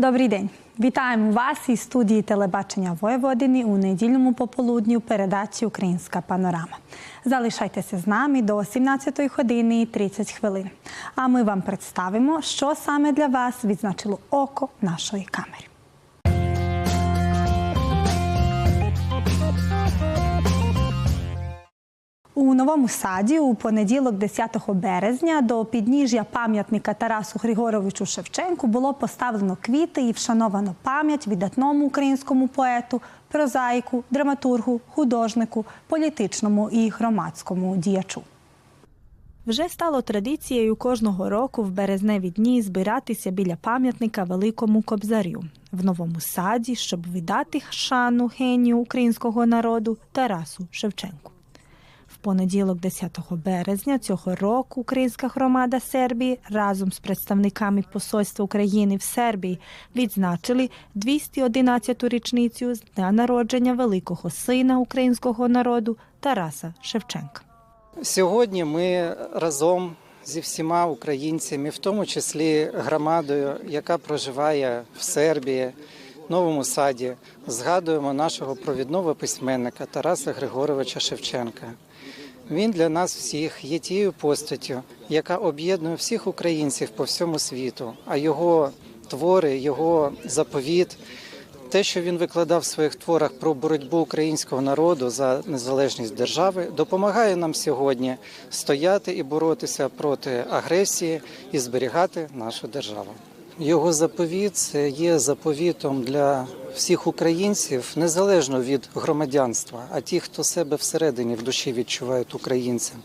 Добрий день. Вітаємо вас із студії телебачення Воєводини у недільному пополудні у передачі Українська панорама. Залишайтеся з нами до 17 години і 30 хвилин. А ми вам представимо, що саме для вас відзначило око нашої камери. У новому саді у понеділок, 10 березня, до підніжжя пам'ятника Тарасу Григоровичу Шевченку було поставлено квіти і вшановано пам'ять видатному українському поету, прозаїку, драматургу, художнику, політичному і громадському діячу. Вже стало традицією кожного року в березневі дні збиратися біля пам'ятника Великому Кобзарю в новому саді, щоб віддати шану генію українського народу Тарасу Шевченку. Понеділок, 10 березня цього року, українська громада Сербії разом з представниками Посольства України в Сербії відзначили 211-ту річницю з дня народження великого сина українського народу Тараса Шевченка. Сьогодні ми разом зі всіма українцями, в тому числі громадою, яка проживає в Сербії, Новому Саді, згадуємо нашого провідного письменника Тараса Григоровича Шевченка. Він для нас всіх є тією постаттю, яка об'єднує всіх українців по всьому світу, а його твори, його заповіт. Те, що він викладав в своїх творах про боротьбу українського народу за незалежність держави, допомагає нам сьогодні стояти і боротися проти агресії і зберігати нашу державу. Його заповіт є заповітом для всіх українців, незалежно від громадянства, а ті, хто себе всередині в душі відчувають українцем.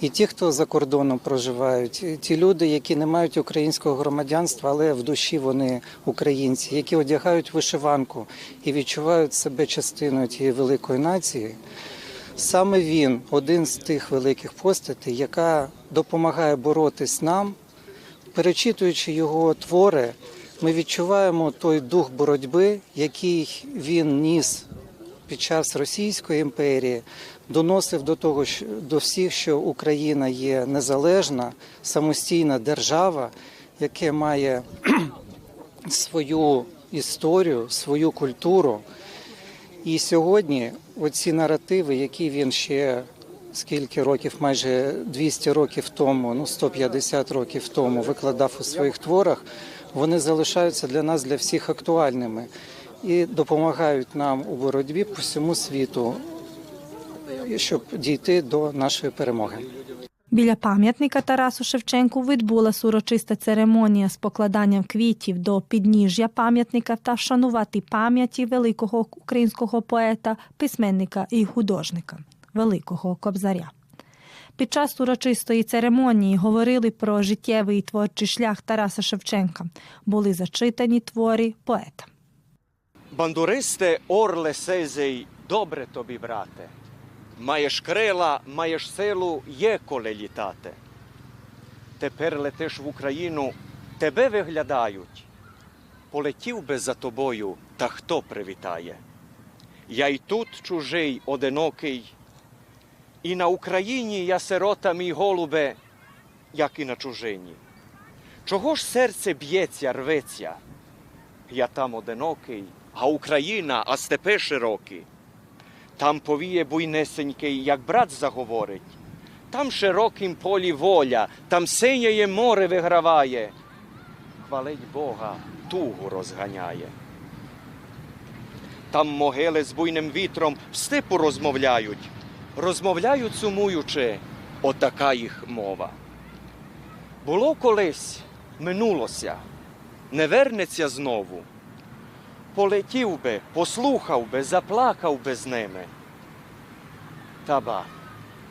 І ті, хто за кордоном проживають, і ті люди, які не мають українського громадянства, але в душі вони українці, які одягають вишиванку і відчувають себе частиною тієї великої нації. Саме він один з тих великих постатей, яка допомагає боротись нам, перечитуючи його твори, ми відчуваємо той дух боротьби, який він ніс під час Російської імперії, доносив до того, що до всіх, що Україна є незалежна, самостійна держава, яка має свою історію, свою культуру. І сьогодні оці наративи, які він ще скільки років, майже 200 років тому, ну 150 років тому викладав у своїх творах, вони залишаються для нас, для всіх актуальними і допомагають нам у боротьбі по всьому світу, щоб дійти до нашої перемоги. Біля пам'ятника Тарасу Шевченку відбулася урочиста церемонія з покладанням квітів до підніжжя пам'ятника та вшанувати пам'яті великого українського поета, письменника і художника Великого Кобзаря. Під час урочистої церемонії говорили про життєвий і творчий шлях Тараса Шевченка. Були зачитані твори поета. Бандуристе, орле сезей, добре тобі, брате. Маєш крила, маєш силу, є коле літати. Тепер летиш в Україну, тебе виглядають. Полетів би за тобою, та хто привітає? Я й тут чужий, одинокий, і на Україні я сирота мій голубе, як і на чужині. Чого ж серце б'ється, рветься? Я там одинокий, а Україна, а степи широкі. Там повіє буйнесенький, як брат заговорить. Там широким полі воля, там синяє море виграває. Хвалить Бога, тугу розганяє. Там могили з буйним вітром в степу розмовляють, розмовляють сумуючи, отака їх мова. Було колись, минулося, не вернеться знову. Полетів би, послухав би, заплакав би з ними. Та ба,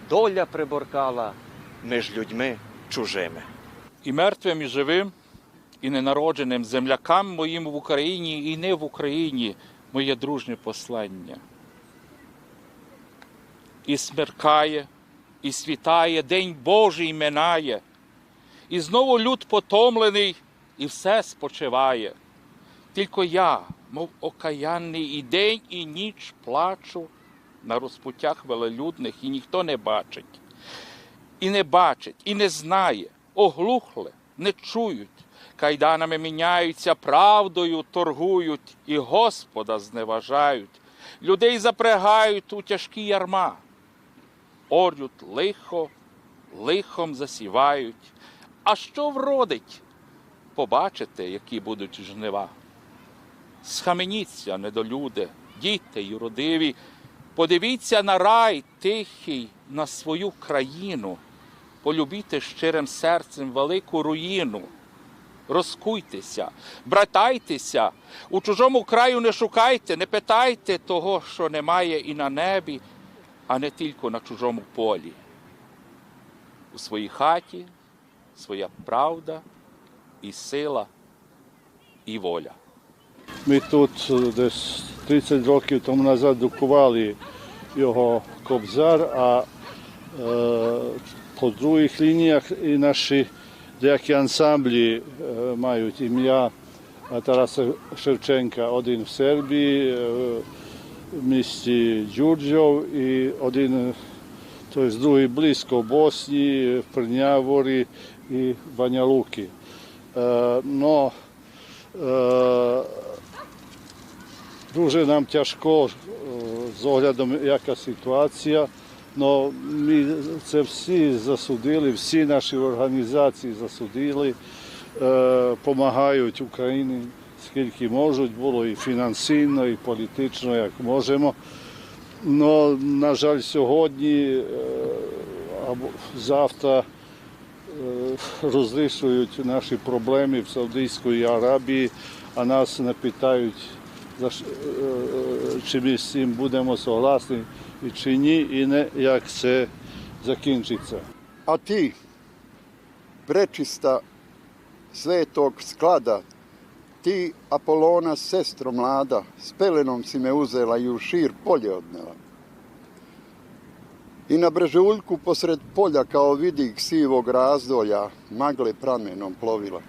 доля приборкала між людьми чужими. і мертвим, і живим, і ненародженим землякам моїм в Україні і не в Україні моє дружнє послання. І смеркає, і світає, день Божий минає, і знову люд потомлений, і все спочиває. Тільки я, мов окаянний, і день, і ніч плачу на розпуттях велелюдних, і ніхто не бачить. І не бачить, і не знає, оглухле, не чують, кайданами міняються, правдою торгують і Господа зневажають. Людей запрягають у тяжкі ярма, орють лихо, лихом засівають. А що вродить? Побачите, які будуть жнива. Схаменіться, недолюде, діти юродиві, подивіться на рай тихий, на свою країну, полюбіте щирим серцем велику руїну. Розкуйтеся, братайтеся, у чужому краю не шукайте, не питайте того, що немає і на небі, а не тільки на чужому полі. У своїй хаті своя правда і сила, і воля. Ми тут е, десь 30 років тому назад друкували його кобзар, а е, по других лініях і наші деякі ансамблі е, мають ім'я Тараса Шевченка, один в Сербії, е, в місті Джурджов і один е, тобто другий близько в Босні, в Прняворі і Баня Луки. Е, но е, Дуже нам тяжко е, з оглядом, яка ситуація. Но ми це всі засудили, всі наші організації засудили, допомагають Україні скільки можуть, було і фінансійно, і політично, як можемо. Но, на жаль, сьогодні е, або завтра е, розрішують наші проблеми в Саудівській Аравії, а нас не питають, е, чи ми з цим будемо согласні і чи ні, і не як це закінчиться. A ti, prečista svetog sklada, ti Apolona, sestro mlada, s pelenom si me uzela i u šir polje odnela. I na brežuljku posred polja kao vidik sivog razdolja magle pramenom plovila.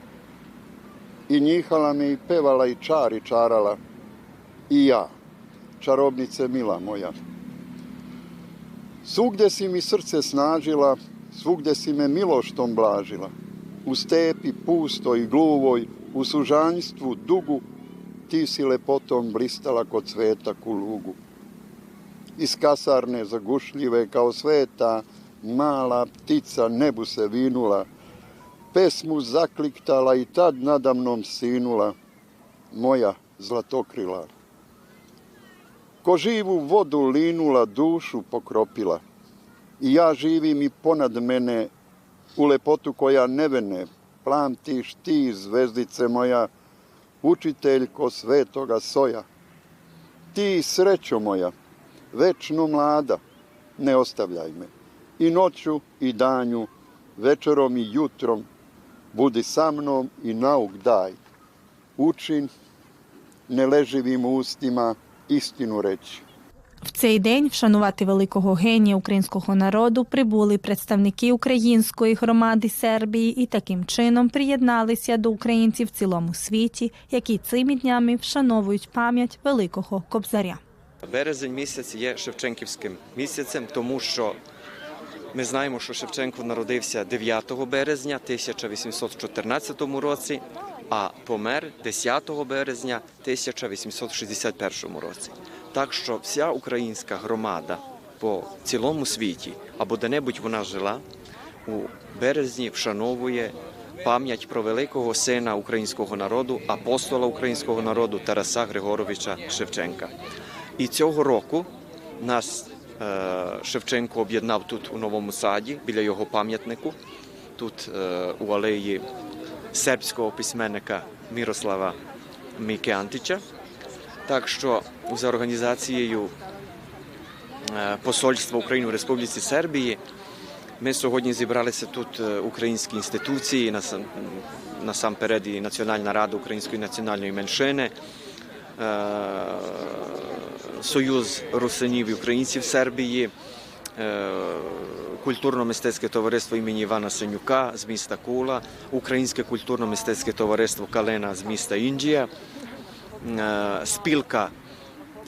I njihala me i pevala i čari čarala. I ja, čarobnice mila moja. Svugdje si mi srce snažila, svugdje si me miloštom blažila. U stepi pustoj i gluvoj, u sužanjstvu dugu, ti si lepotom blistala kod cveta kulugu. Iz kasarne zagušljive kao sveta, mala ptica nebu se vinula, pesmu zakliktala i tad nadamnom sinula, moja zlatokrila. Ko živu vodu linula, dušu pokropila. I ja živim i ponad mene u lepotu koja nevene. Plamtiš ti, zvezdice moja, učiteljko svetoga soja. Ti, srećo moja, večno mlada, ne ostavljaj me. I noću i danju, večerom i jutrom, budi sa mnom i nauk daj. Učin neleživim ustima istinu reći. В цей день вшанувати великого генія українського народу прибули представники української громади Сербії і таким чином приєдналися до українців в цілому світі, які цими днями вшановують пам'ять великого кобзаря. Березень місяць є Шевченківським місяцем, тому що ми знаємо, що Шевченко народився 9 березня 1814 році, а помер 10 березня 1861 році. Так що вся українська громада по цілому світі або де-небудь вона жила, у березні вшановує пам'ять про великого сина українського народу, апостола українського народу Тараса Григоровича Шевченка. І цього року нас е, Шевченко об'єднав тут у новому саді біля його пам'ятнику, тут е, у алеї сербського письменника Мірослава Мікеантича. Так що за організацією е, Посольства України в Республіці Сербії ми сьогодні зібралися тут е, українські інституції, насамперед і Національна рада української національної меншини, е, Союз русинів і українців Сербії, культурно-мистецьке товариство імені Івана Синюка з міста Кула, Українське культурно-мистецьке товариство Калина з міста Індія, спілка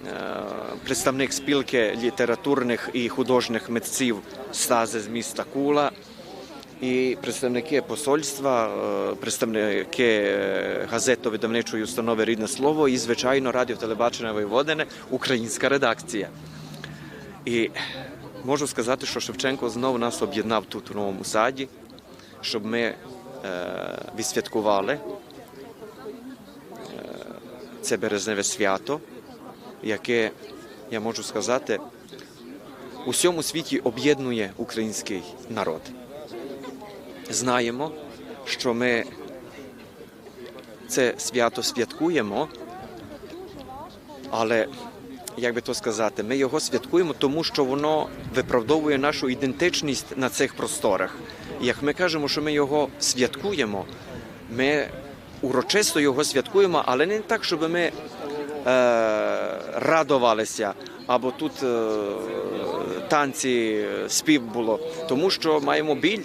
Е, представник спілки літературних і художніх митців Стази з міста Кула і представники посольства, е, представники е, газетно-видавничої установи Рідне слово і, звичайно, радіо телебачення Воєводине, українська редакція. І можу сказати, що Шевченко знову нас об'єднав тут у новому саді, щоб ми е, відсвяткували е, це березневе свято, яке, я можу сказати, у всьому світі об'єднує український народ. Знаємо, що ми це свято святкуємо, але як би то сказати, ми його святкуємо, тому що воно виправдовує нашу ідентичність на цих просторах. Як ми кажемо, що ми його святкуємо, ми урочисто його святкуємо, але не так, щоб ми е, радувалися, або тут е, танці, спів було, тому що маємо біль,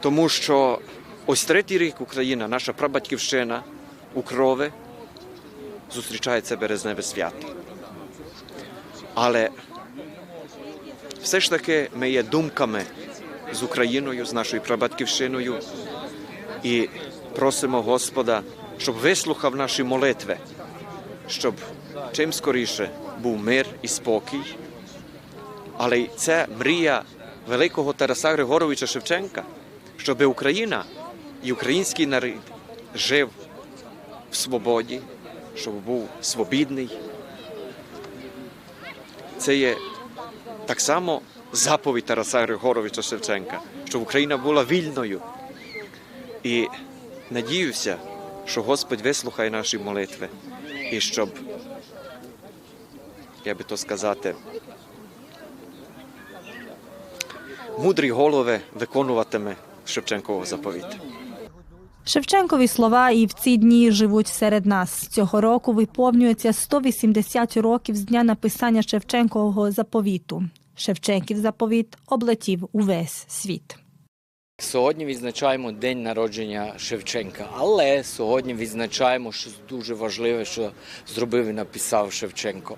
тому що ось третій рік Україна, наша прабатьківщина у крови, зустрічає це березневе свято. Але все ж таки ми є думками з Україною, з нашою прабатьківщиною. І просимо Господа, щоб вислухав наші молитви, щоб чим скоріше був мир і спокій. Але це мрія великого Тараса Григоровича Шевченка, щоб Україна і український народ жив в свободі, щоб був свобідний. Це є так само заповідь Тараса Григоровича Шевченка, щоб Україна була вільною. І надіюся, що Господь вислухає наші молитви і щоб, як би то сказати, мудрі голови виконуватиме Шевченкового заповіт. Шевченкові слова і в ці дні живуть серед нас. Цього року виповнюється 180 років з дня написання Шевченкового заповіту. Шевченків заповіт облетів увесь світ. Сьогодні відзначаємо день народження Шевченка, але сьогодні відзначаємо щось дуже важливе, що зробив і написав Шевченко.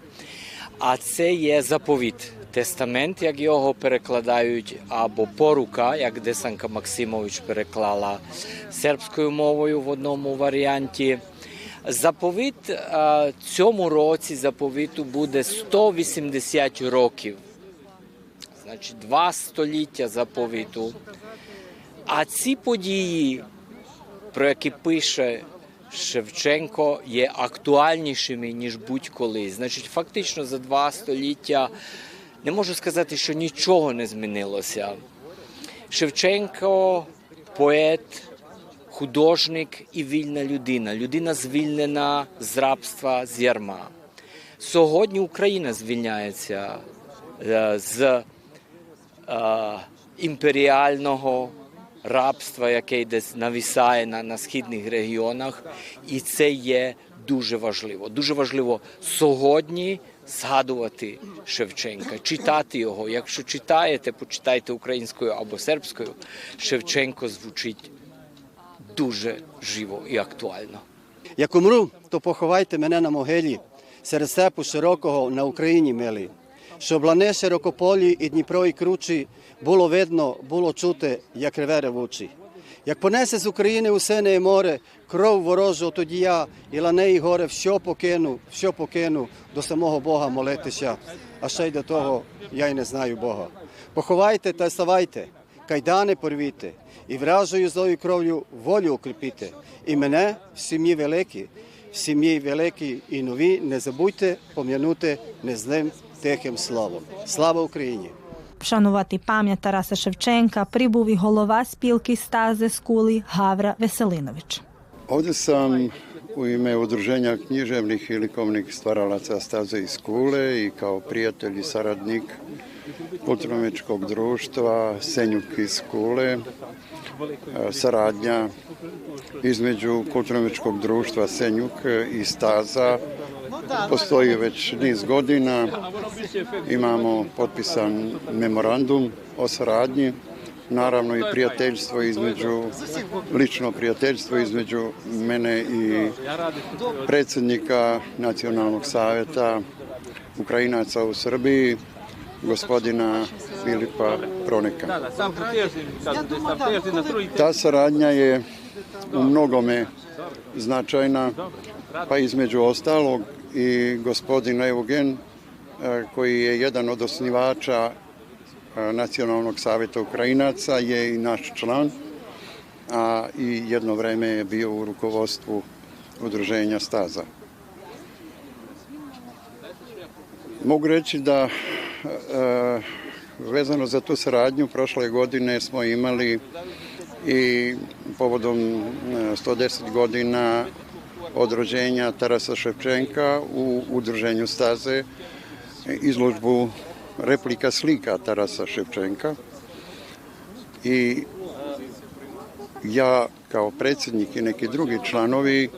А це є заповіт, тестамент, як його перекладають, або порука, як Десанка Максимович переклала сербською мовою в одному варіанті. Заповіт цьому році заповіту буде 180 років. Значить, два століття заповіту. А ці події, про які пише Шевченко, є актуальнішими, ніж будь-коли. Значить, фактично за два століття не можу сказати, що нічого не змінилося. Шевченко поет, художник і вільна людина. Людина звільнена з рабства, з ярма. Сьогодні Україна звільняється е, з е, імперіального рабства, яке десь навісає на, на східних регіонах, і це є дуже важливо. Дуже важливо сьогодні згадувати Шевченка, читати його. Якщо читаєте, почитайте українською або сербською. Шевченко звучить дуже живо і актуально. Як умру, то поховайте мене на могилі, серед степу широкого на Україні милі. Щоб лане широкополі і Дніпро і кручі було видно, було чути, як реве ревучі. Як понесе з України у сине море, кров ворожу, тоді я і лане горе все покину, все покину до самого Бога молитися, а ще й до того я й не знаю Бога. Поховайте та ставайте, кайдани порвіте, і вражою злою кров'ю волю укріпіте. І мене в сім'ї великі, в сім'ї великій і нові не забудьте пом'янути незним тихим словом. Слава Україні! Вшанувати пам'ять Тараса Шевченка прибув і голова спілки Стази Скули Гавра Веселинович. Ovdje sam u ime Udruženja književnih i likovnih stvaralaca Staze iz Kule i kao prijatelj i saradnik kulturno društva Senjuk iz Kule. E, Saradnja između kulturno društva Senjuk i Staza postoji već niz godina. Imamo potpisan memorandum o saradnji naravno i prijateljstvo između, lično prijateljstvo između mene i predsjednika Nacionalnog savjeta Ukrajinaca u Srbiji, gospodina Filipa Proneka. Da, da Ta saradnja je u mnogome značajna, pa između ostalog i gospodin Eugen, e, koji je jedan od osnivača e, Nacionalnog savjeta Ukrajinaca, je i naš član, a i jedno vreme je bio u rukovodstvu udruženja Staza. Mogu reći da e, vezano za tu saradnju prošle godine smo imali i povodom e, 110 godina od rođenja Tarasa Ševčenka u udruženju Staze izložbu replika slika Tarasa Ševčenka. I ja kao predsjednik i neki drugi članovi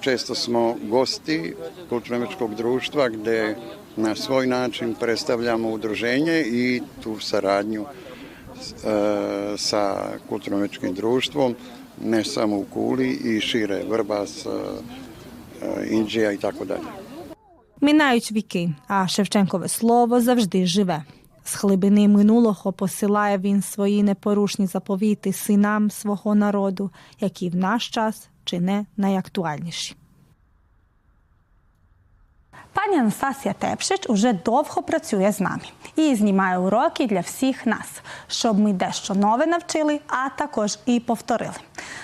često smo gosti kulturno društva gde na svoj način predstavljamo udruženje i tu saradnju e, sa kulturno društvom, ne samo u Kuli i e, e, Indija i tako dalje. Минають віки, а Шевченкове слово завжди живе. З глибини минулого посилає він свої непорушні заповіти синам свого народу, які в наш час чи не найактуальніші. Пані Анастасія Тепшич уже довго працює з нами і знімає уроки для всіх нас, щоб ми дещо нове навчили, а також і повторили.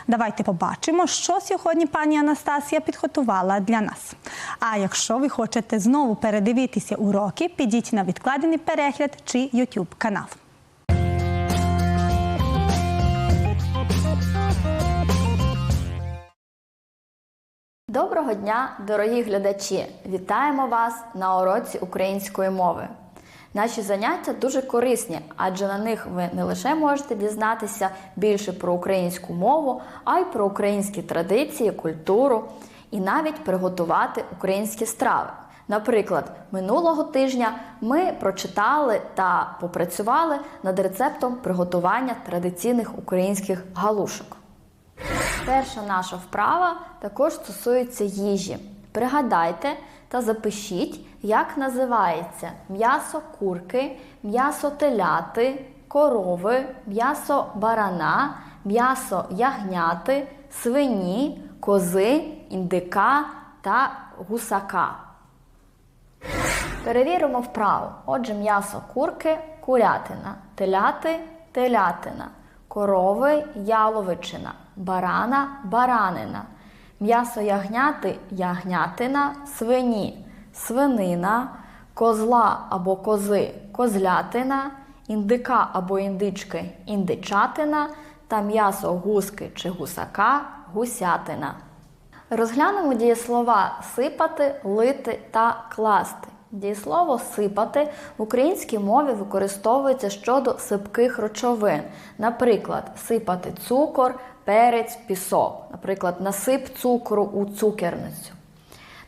Давайте побачимо, що сьогодні пані Анастасія підготувала для нас. А якщо ви хочете знову передивитися уроки, підіть на відкладений перегляд чи YouTube канал. Доброго дня, дорогі глядачі! Вітаємо вас на уроці української мови. Наші заняття дуже корисні, адже на них ви не лише можете дізнатися більше про українську мову, а й про українські традиції, культуру і навіть приготувати українські страви. Наприклад, минулого тижня ми прочитали та попрацювали над рецептом приготування традиційних українських галушок. Перша наша вправа також стосується їжі. Пригадайте та запишіть, як називається м'ясо курки, м'ясо теляти, корови, м'ясо барана, м'ясо ягняти, свині, кози, індика та гусака. Перевіримо вправу. Отже, м'ясо курки курятина, теляти телятина, корови яловичина, барана баранина, м'ясо ягняти ягнятина, свині, свинина, козла або кози козлятина, індика або індички індичатина та м'ясо гуски чи гусака гусятина. Розглянемо дієслова сипати, лити та класти. Дієслово сипати в українській мові використовується щодо сипких речовин. Наприклад, сипати цукор, перець, пісок. Наприклад, насип цукру у цукерницю.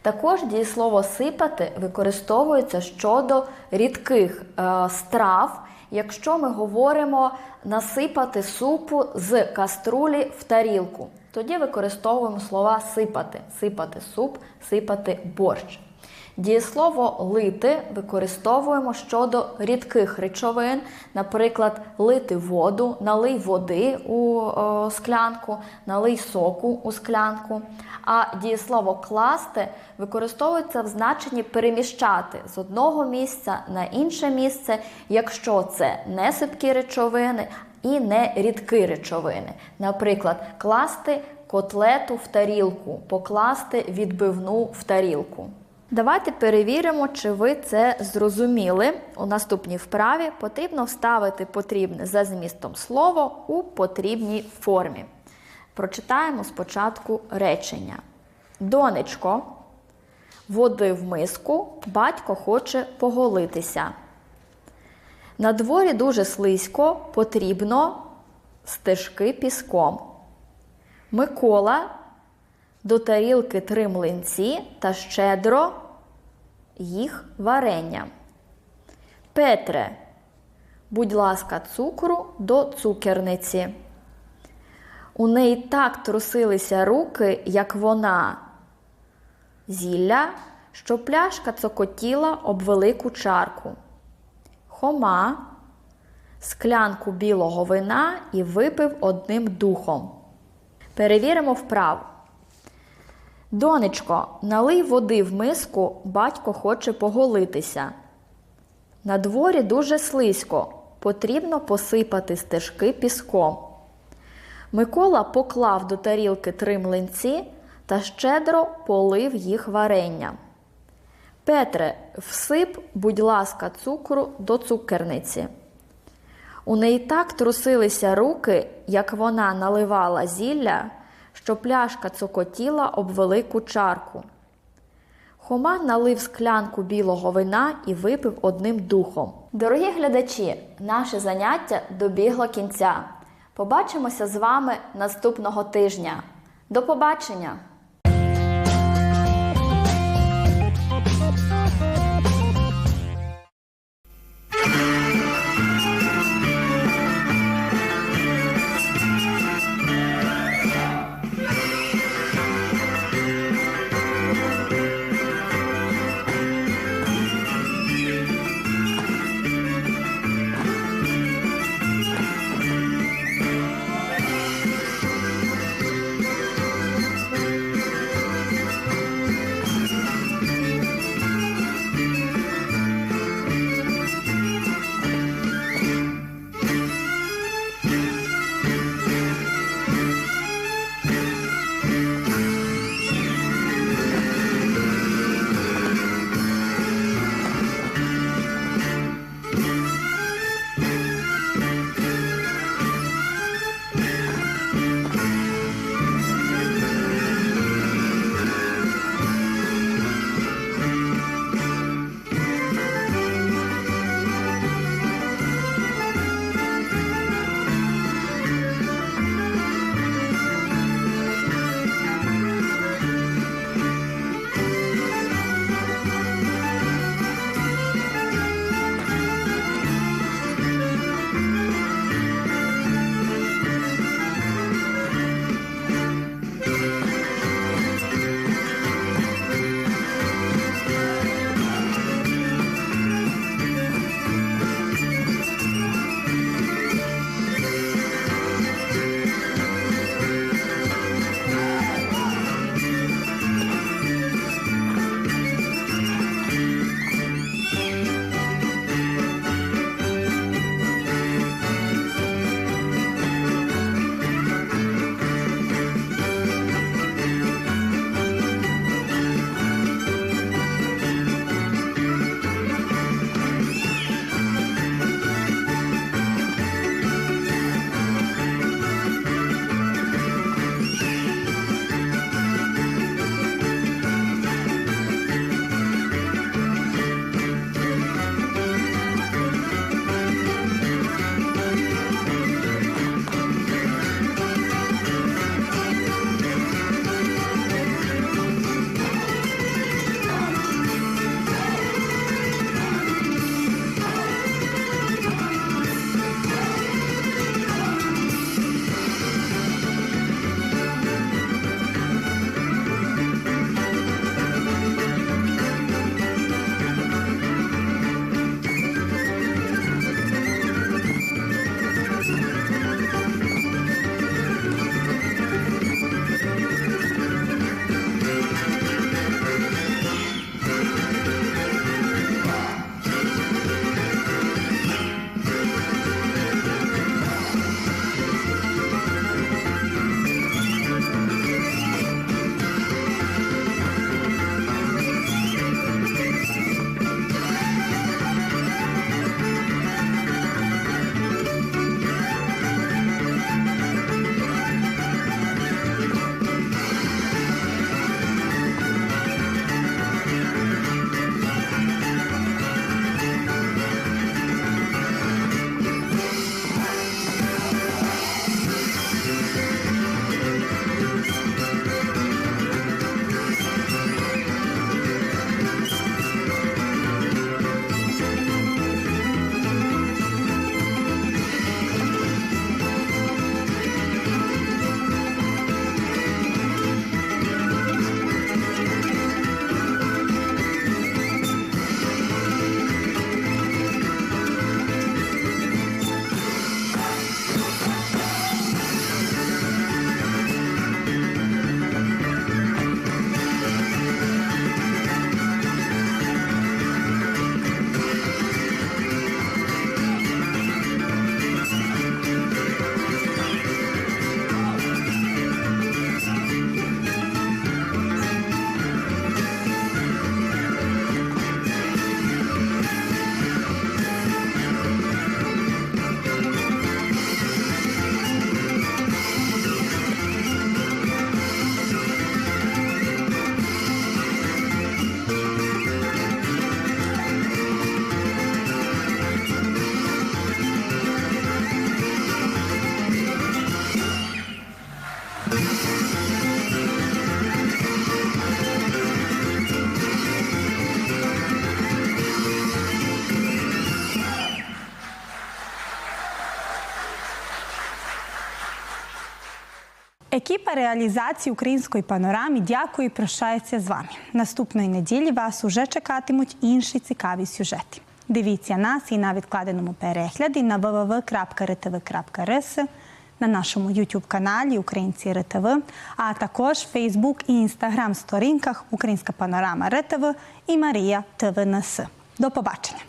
Також дієслово сипати використовується щодо рідких е, страв, якщо ми говоримо насипати супу з каструлі в тарілку. Тоді використовуємо слова сипати, сипати суп, сипати борщ. Дієслово лити використовуємо щодо рідких речовин, наприклад, лити воду, налий води у о, склянку, налий соку у склянку. А дієслово класти використовується в значенні переміщати з одного місця на інше місце, якщо це не сипкі речовини і не рідкі речовини. Наприклад, класти котлету в тарілку, покласти відбивну в тарілку. Давайте перевіримо, чи ви це зрозуміли. У наступній вправі потрібно вставити потрібне за змістом слово у потрібній формі. Прочитаємо спочатку речення. Донечко, води в миску, батько хоче поголитися. На дворі дуже слизько, потрібно стежки піском. Микола до тарілки три млинці та щедро їх варення. Петре, будь ласка, цукру до цукерниці. У неї так трусилися руки, як вона. Зілля, що пляшка цокотіла об велику чарку. Хома, склянку білого вина і випив одним духом. Перевіримо вправу. Донечко, налий води в миску, батько хоче поголитися. На дворі дуже слизько, потрібно посипати стежки піском. Микола поклав до тарілки три млинці та щедро полив їх варенням. Петре, всип, будь ласка, цукру до цукерниці. У неї так трусилися руки, як вона наливала зілля, що пляшка цокотіла об велику чарку. Хома налив склянку білого вина і випив одним духом. Дорогі глядачі, наше заняття добігло кінця. Побачимося з вами наступного тижня. До побачення! Екіпа реалізації української панорами дякує і прощається з вами. Наступної неділі вас уже чекатимуть інші цікаві сюжети. Дивіться нас і на відкладеному перегляді на www.rtv.rs, на нашому youtube каналі Українці РТВ, а також Facebook і Instagram сторінках Українська панорама РТВ і Марія ТВНС. До побачення!